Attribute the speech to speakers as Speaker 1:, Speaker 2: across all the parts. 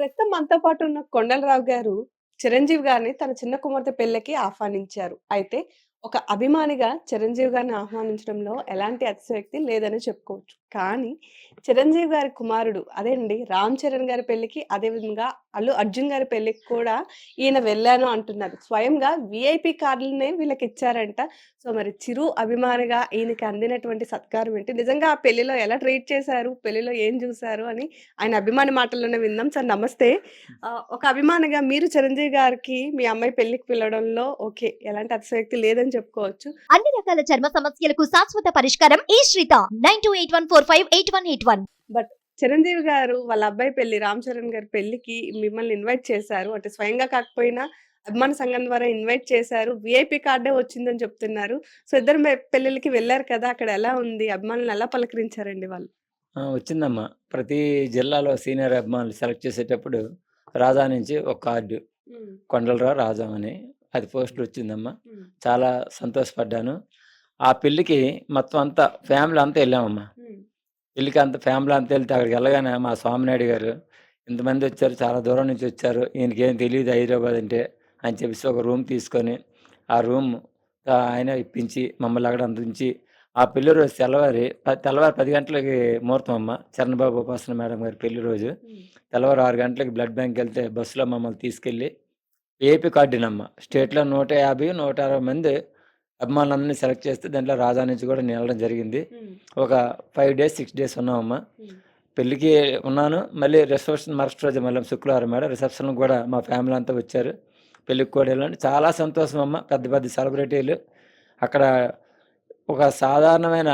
Speaker 1: ప్రస్తుతం మనతో పాటు ఉన్న కొండలరావు గారు చిరంజీవి గారిని తన చిన్న కుమార్తె పెళ్ళికి ఆహ్వానించారు. అయితే ఒక అభిమానిగా చిరంజీవి గారిని ఆహ్వానించడంలో ఎలాంటి అతిశయోక్తి లేదని చెప్పుకోవచ్చు. కానీ చిరంజీవి గారి కుమారుడు అదే అండి రామ్ చరణ్ గారి పెళ్ళికి, అదే విధంగా అల్లు అర్జున్ గారి పెళ్ళికి కూడా ఈయన వెళ్ళాను అంటున్నారు. స్వయంగా వీఐపీ కార్డులనే వీళ్ళకి ఇచ్చారంట సో మరి చిరు అభిమానిగా ఈయనకి అందినటువంటి సత్కారం ఏంటి? నిజంగా ఆ పెళ్ళిలో ఎలా ట్రీట్ చేశారు? పెళ్ళిలో ఏం చూశారు అని ఆయన అభిమాని మాటల్లోనే విందాం. సార్ నమస్తే. ఒక అభిమానిగా మీరు చిరంజీవి గారికి మీ అమ్మాయి పెళ్ళికి పిలవడంలో ఓకే. ఎలాంటి అతిశయోక్తి లేదని చెప్పుకోవచ్చు.
Speaker 2: అన్ని రకాల చర్మ సమస్యలకు శాశ్వత పరిష్కారం ఈ శ్రీత nine two eight one four five eight one eight one
Speaker 1: but Chiranjeevi గారు వాళ్ళ అబ్బాయి పెళ్ళి రామ్ చరణ్ గారి పెళ్ళికి మిమ్మల్ని ఇన్వైట్ చేశారు. అంటే స్వయంగా కాకపోయినా అభిమాన సంఘం ద్వారా ఇన్వైట్ చేశారు. వీఐపీ కార్డే వచ్చిందని చెప్తున్నారు. సో ఇద్దరు పెళ్ళిళ్ళకి వెళ్ళారు కదా! అక్కడ ఎలా ఉంది? అభిమానులను ఎలా పలకరించారండి వాళ్ళు?
Speaker 3: ఆ! వచ్చిందమ్మా. ప్రతి జిల్లాలో సీనియర్ అభిమానులు సెలెక్ట్ చేసేటప్పుడు రాజా నుంచి ఒక కార్డు. కొండలరావు రాజా అని అది పోస్టర్ వచ్చిందమ్మా. చాలా సంతోషపడ్డాను. ఆ పెళ్ళికి మొత్తం అంతా ఫ్యామిలీ అంతా వెళ్ళామమ్మా. పెళ్ళికి అంతా ఫ్యామిలీ అంతా వెళ్తే అక్కడికి వెళ్ళగానే మా స్వామినాయుడు గారు ఇంతమంది వచ్చారు చాలా దూరం నుంచి వచ్చారు. ఈయనకేం తెలీదు హైదరాబాద్ అంటే అని చెప్పేసి ఒక రూమ్ తీసుకొని ఆ రూమ్ ఆయన ఇప్పించి మమ్మల్ని అక్కడ ఉంచి ఆ పెళ్ళి రోజు తెల్లవారి తెల్లవారి 10 గంటలకి ముహూర్తం అమ్మ. చరణబాబు ఉపాసన మేడం గారి పెళ్ళి రోజు. తెల్లవారు 6 గంటలకి బ్లడ్ బ్యాంక్‌కెళ్తే బస్సులో మమ్మల్ని తీసుకెళ్ళి ఏపీ కార్డునమ్మ. స్టేట్‌లో 150, 160 మంది అభిమానులందరిని సెలెక్ట్ చేస్తే దాంట్లో రాజా నుంచి కూడా నేను వెళ్ళడం జరిగింది. ఒక 5 డేస్, 6 డేస్ ఉన్నామమ్మా. పెళ్ళికి ఉన్నాను. మళ్ళీ రిసెప్షన్ మరుసటి రోజు మళ్ళీ శుక్రవారం మేడం రిసెప్షన్‌కి కూడా మా ఫ్యామిలీ అంతా వచ్చారు. పెళ్ళికి కూడా వెళ్ళాను. చాలా సంతోషం అమ్మ. పెద్ద పెద్ద సెలబ్రిటీలు అక్కడ ఒక సాధారణమైన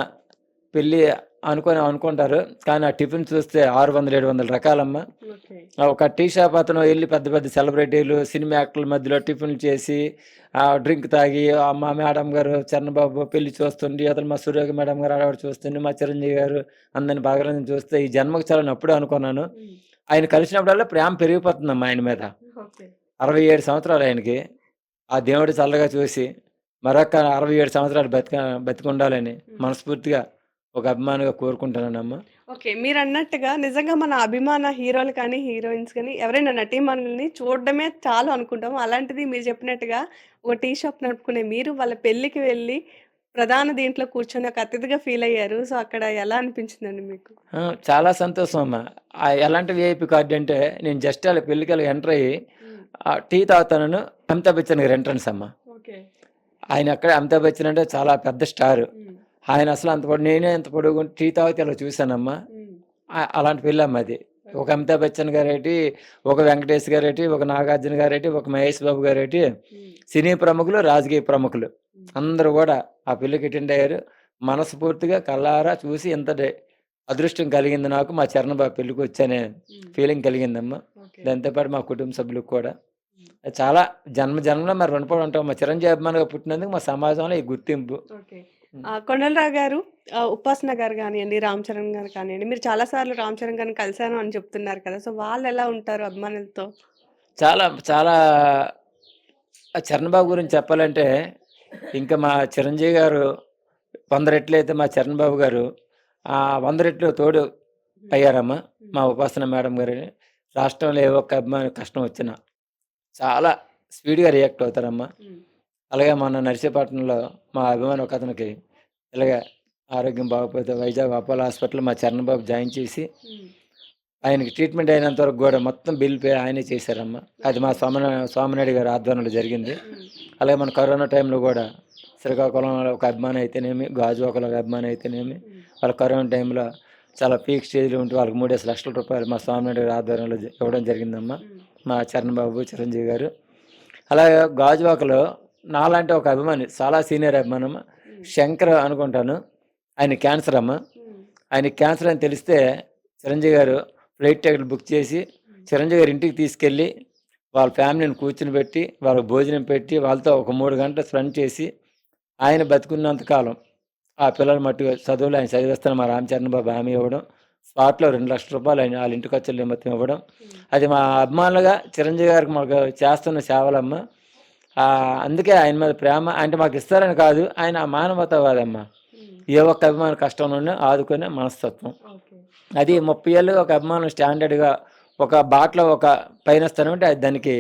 Speaker 3: పెళ్ళి అనుకొని అనుకుంటారు. కానీ ఆ టిఫిన్ చూస్తే 600, 700 రకాలమ్మ.
Speaker 1: ఓకే.
Speaker 3: ఆ ఒక టీ షాప్ అతను ఎళ్ళి పెద్ద పెద్ద సెలబ్రిటీలు, సినిమా యాక్టర్ల మధ్యలో టిఫిన్‌లు చేసి ఆహ్, డ్రింక్ తాగి మా మేడం గారు చరణబాబు పెళ్ళి చూస్తుండి, అతను మా సురేఖ మేడం గారు ఆడవిడ చూస్తుండి, మా చిరంజీవి గారు అందరిని బాగరంజని చూస్తే ఈ జన్మకు చాలని అప్పుడే అనుకున్నాను. ఆయన కలిసినప్పుడల్లా ప్రేమ పెరిగిపోతుందమ్మా ఆయన మీద.
Speaker 1: ఓకే.
Speaker 3: 67 సంవత్సరాలు ఆయనకి. ఆ దేవుడు చల్లగా చూసి మరొక 67 సంవత్సరాలు బతిక బతికుండాలని. మనస్ఫూర్తిగా ఒక అభిమానిగా కోరుకుంటున్నానమ్మా.
Speaker 1: ఓకే. మీరన్నట్టుగా నిజంగా మన అభిమాన హీరోలు కానీ, హీరోయిన్స్ కానీ ఎవరైనా నటీమణుల్ని చూడడమే చాలు అనుకుంటాం. అలాంటిది మీరు చెప్పినట్టుగా ఒక టీ షాప్ నడుపుకునే మీరు వాళ్ళ పెళ్ళికి వెళ్ళి ప్రధాన దీంట్లో కూర్చొని ఒక అతిథిగా ఫీల్ అయ్యారు. సో అక్కడ ఎలా అనిపించిందండి మీకు?
Speaker 3: చాలా సంతోషం అమ్మా. ఎలాంటి వీఐపీ కార్డ్ అంటే నేను జస్ట్ అలా పెళ్ళికెళ్ళి ఎంటర్ అయ్యి టీ తాగుతానను అమితాబ్ బచ్చన్ గారి ఎంట్రన్స్ అమ్మ.
Speaker 1: ఓకే.
Speaker 3: ఆయన అక్కడే అమితాబ్ బచ్చన్ అంటే చాలా పెద్ద స్టారు. ఆయన అసలు అంత పొడుగు నేనే అంత పొడుగు టీ తాగితే అలా చూశానమ్మా. అలాంటి పెళ్ళమ్మ అది. ఒక అమితాబ్ బచ్చన్ గారేటి, ఒక వెంకటేష్ గారేటి, ఒక నాగార్జున గారేటి, ఒక మహేష్ బాబు గారేటి. సినీ ప్రముఖులు, రాజకీయ ప్రముఖులు. అందరూ కూడా ఆ పెళ్ళికి అటెండ్ అయ్యారు. మనస్ఫూర్తిగా కళ్ళారా చూసి ఇంతటి అదృష్టం కలిగింది నాకు మా చరణబాబు పెళ్ళికి వచ్చనే. ఫీలింగ్ కలిగిందమ్మా.
Speaker 1: ఓకే.
Speaker 3: దాంతో పాటు మా కుటుంబ సభ్యులకు కూడా. చాలా జన్మ జన్మలో మరి రుణపడి ఉంటాం. మా చిరంజీవి అభిమానిగా పుట్టినందుకు మా సమాజంలో ఈ గుర్తింపు.
Speaker 1: కొండలరావు గారు ఉపాసన గారు గానియండి, రామ్ చరణ్ గారు కానియండి, మీరు చాలా సార్లు రామ్ చరణ్ గారిని కలిసాను అని చెప్తున్నారు కదా! సో వాళ్ళెలా ఉంటారు అభిమానులతో?
Speaker 3: చాలా చాలా ఆ చరణ్ బాబు గురించి చెప్పాలంటే ఇంకా మా చిరంజీవి గారు 100 రెట్లయితే మా చరణ్ బాబు గారు ఆహ్, 100 రెట్లు తోడు. అయ్యారమ్మా. మా. ఉపాసన మేడం గారని. రాష్ట్రంలో ఏ ఒక్క అభిమాని కష్టం వచ్చినా చాలా స్పీడ్‌గా రియాక్ట్ అవుతారమ్మా. అలాగే మొన్న నర్సీపట్నంలో మా అభిమాని ఒకతనికి ఇలాగా ఆరోగ్యం బాగపోతే వైజాగ్ అపోలో హాస్పిటల్ మా చరణ్ బాబు జాయిన్ చేసి ఆయనకి ట్రీట్మెంట్ అయినంత వరకు కూడా మొత్తం బిల్ పే ఆయనే చేశారమ్మా. అది మా సోమన సోమనాయుడు గారి ఆధ్వర్యంలో జరిగింది. అలాగే మన కరోనా టైంలో కూడా శ్రీకాకుళంలో ఒక అభిమానం అయితేనేమి, గాజువాకలో ఒక అభిమానం అయితేనేమి, వాళ్ళ కరోనా టైంలో చాలా పీక్ స్టేజ్‌లో ఉంటే వాళ్ళకి 3, లక్షల రూపాయలు మా స్వామినాయుడు గారి ఆధ్వర్యంలో ఇవ్వడం జరిగిందమ్మా. మా చరణబాబు చిరంజీవి గారు. అలాగే గాజువాకలో నాలాంటి ఒక అభిమాని చాలా సీనియర్ అభిమానమ్మ. శంకర్ అనుకుంటాను. ఆయన క్యాన్సర్ అమ్మ.
Speaker 1: హ్మ్.
Speaker 3: ఆయనకి క్యాన్సర్ అని తెలిస్తే చిరంజీవి గారు ఫ్లైట్ టికెట్ బుక్ చేసి. చిరంజీవి గారి ఇంటికి తీసుకెళ్ళి వాళ్ళ ఫ్యామిలీని కూర్చొనిబెట్టి, వాళ్ళకి భోజనం పెట్టి, వాళ్ళతో ఒక 3 గంటలు స్పెండ్ చేసి ఆయన బతికున్నంత కాలం ఆ పిల్లలు మట్టుకు చదువులు ఆయన చదివిస్తాను మా రామచరణ్ బాబు హామీ ఇవ్వడం. స్పాట్‌లో 2,00,000 రూపాయలు ఆయన ఆళ్ళ ఇంటి ఖర్చుల నిమిత్తం ఇవ్వడం. అది మా అభిమానులుగా చిరంజీవి గారికి మాకు చేస్తున్న సేవలమ్మ. అందుకే ఆయన మీద ప్రేమ అంటే మాకు ఇస్తారని కాదు. ఆయన మానవతావాదమ్మ.
Speaker 1: హ్మ్.
Speaker 3: ఏ ఒక్క అభిమాని కష్టంలో ఉన్నా ఆదుకునే మనస్తత్వం. అది 30 ఏళ్ళుగా ఒక అభిమానం స్టాండర్డ్‌గా ఒక బాటలో ఒక పైన స్థానం అంటే అది దానికి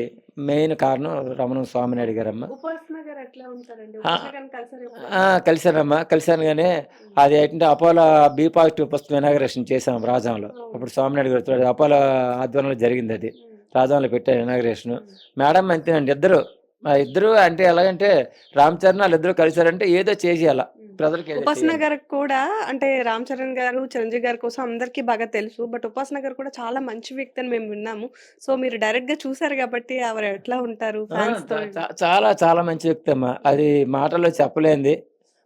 Speaker 3: మెయిన్ కారణం రమణ స్వామినాయుడు గారమ్మ
Speaker 1: ఉపాసన గారు ఎట్లా ఉంటారండి
Speaker 3: ఆ.
Speaker 1: ఉపాసన గారిని కలిసారు ఎప్పుడు?
Speaker 3: ఆ, కలిశానమ్మా కలిశాను కానీ అది ఏంటంటే అపోలో బి పాజిటివ్ పుస్తకం ఇనాగరేషన్ చేసాం రాజంలో ఇప్పుడు స్వామినాయుడు గారు వచ్చాడు. అపోలో ఆధ్వర్యంలో జరిగింది అది రాజంలో పెట్టారు ఇనాగరేషన్ మేడం అంతేనండి ఇద్దరు ఆ ఇద్దరు అంటే ఎలాగంటే రామ్ చరణ్ వాళ్ళు ఇద్దరు కలిశారంటే ఏదో చేసేయాల. ప్రజలకి ఏదో
Speaker 1: ఉపాసన
Speaker 3: చేయాలి.
Speaker 1: గారికి కూడా అంటే రామ్ చరణ్ గారు చిరంజీవి గారి కోసం అందరికీ బాగా తెలుసు. బట్ ఉపాసన గారు కూడా చాలా మంచి వ్యక్తి అని మేము విన్నాము. సో మీరు డైరెక్ట్గా చూసారు కాబట్టి ఆవిడ ఎట్లా ఉంటారు
Speaker 3: ఆ,
Speaker 1: ఫ్యాన్స్తో?
Speaker 3: చా- చా- చాలా చాలా మంచి వ్యక్తి అమ్మా. అది మాటల్లో చెప్పలేంది.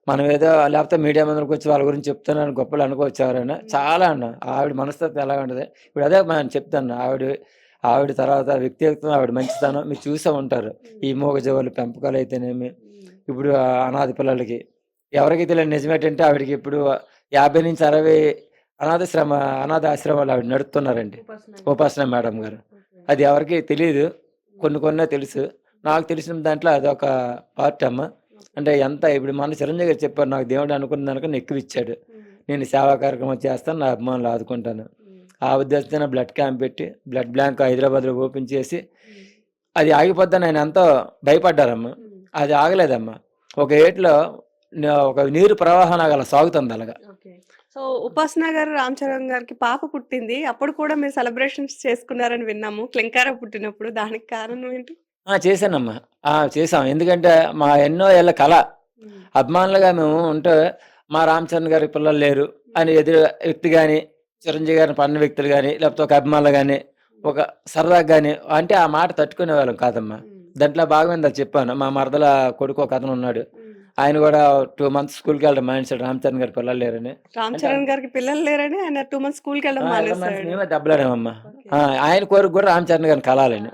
Speaker 3: మనం ఏదో లేకపోతే మీడియా ముందరకు వచ్చి వాళ్ళ గురించి చెప్తున్నాను గొప్పలు అనుకోవచ్చు ఎవరైనా. చాలా అన్న ఆవిడ మనస్తత్వం ఎలా ఉంటుంది? ఇప్పుడు అదే మనం చెప్తాను ఆవిడ ఆవిడ తర్వాత వ్యక్తిగతం ఆవిడ మంచితనం మీరు చూసే ఉంటారు. ఈ మూగజీవులు పెంపకాలు అయితేనేమి ఇప్పుడు అనాథ పిల్లలకి ఎవరికి తెలియని నిజమేంటంటే ఆవిడకి ఇప్పుడు యాభై నుంచి అరవై అనాథాశ్రమ అనాథ ఆశ్రమాలు ఆవిడ నడుపుతున్నారండి. ఉపాసన మేడం. గారు. అది ఎవరికి తెలియదు. కొన్ని కొన్నే తెలుసు. నాకు తెలిసిన దాంట్లో అదొక పార్ట్ అమ్మ. అంటే ఎంత ఇప్పుడు మన చిరంజీవి గారు చెప్పారు నాకు దేవుడు అనుకున్న దానికన్నా ఎక్కువ ఇచ్చాడు. నేను సేవా కార్యక్రమం చేస్తాను నా అభిమానులు ఆదుకుంటాను. ఆ ఉద్దేశంతో బ్లడ్ క్యాంప్ పెట్టి బ్లడ్ బ్యాంక్ హైదరాబాద్లో ఓపెన్ చేసి అది ఆగిపోద్దని ఆయన ఎంతో భయపడ్డారమ్మ. అది ఆగలేదమ్మా. ఒక ఏట్లో ఒక నీరు ప్రవాహం అలా సాగుతుంది అలాగా.
Speaker 1: సో ఉపాసన గారు రామ్ చరణ్ గారికి పాప పుట్టింది. అప్పుడు కూడా మీరు సెలబ్రేషన్స్ చేసుకున్నారని విన్నాము. క్లింకార పుట్టినప్పుడు. దానికి కారణం ఏంటి?
Speaker 3: ఆ, చేశానమ్మా. ఆ, చేశాం. ఎందుకంటే మా ఎన్నో ఏళ్ళ కళ. అభిమానులుగా మేము ఉంటే మా రామ్ చరణ్ గారి పిల్లలు లేరు అని ఎదురు వ్యక్తి కానీ చిరంజీవి గారిని పడిన వ్యక్తులు కానీ లేకపోతే ఒక అభిమానులు కానీ ఒక సరదాగా కానీ అంటే ఆ మాట తట్టుకునే వాళ్ళం కాదమ్మా దాంట్లో భాగమైంది అది చెప్పాను. మా మరదల కొడుకు ఒక అతను ఉన్నాడు. ఆయన కూడా టూ మంత్స్ స్కూల్కి వెళ్ళడం మానేశాడు. రామ్ చరణ్ గారి పిల్లలు లేరని.
Speaker 1: రామ్ చరణ్ గారికి పిల్లలు లేరని ఆయన టూ మంత్స్ స్కూల్కి వెళ్ళడం
Speaker 3: దెబ్బలాడామమ్మా. ఆయన కోరిక కూడా రామ్ చరణ్ గారిని కలాలని.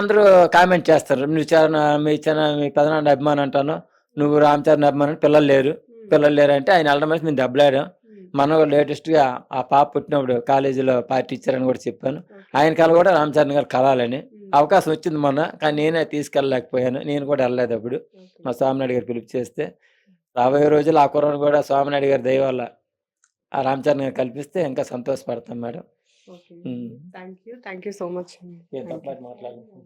Speaker 3: అందరూ కామెంట్ చేస్తారు. నువ్వు చరణ మీ చరణ మీ పెదనాన్న అభిమానం అంటాను. నువ్వు రామ్ చరణ్ అభిమానం పిల్లలు లేరు. పిల్లలు లేరు అంటే ఆయన వెళ్ళడం మేము దెబ్బలాడాం. మనం లేటెస్ట్గా ఆ పాప పుట్టినప్పుడు కాలేజీలో పార్టీ ఇచ్చారని కూడా చెప్పాను. ఆయన కళ కూడా రామ్ చరణ్ గారు కలాలని. అవకాశం వచ్చింది మొన్న కానీ నేనే తీసుకెళ్ళలేకపోయాను. నేను కూడా వెళ్ళలేదు అప్పుడు. మా స్వామినాయుడు గారు పిలుపు చేస్తే. రాబోయే రోజులు ఆ కుర్రను కూడా స్వామినాయుడు గారి దయ వల్ల ఆ రామ్ చరణ్ గారు కల్పిస్తే ఇంకా సంతోషపడతాం madam.
Speaker 1: Thank you. Thank you so much.
Speaker 3: మాట్లాడండి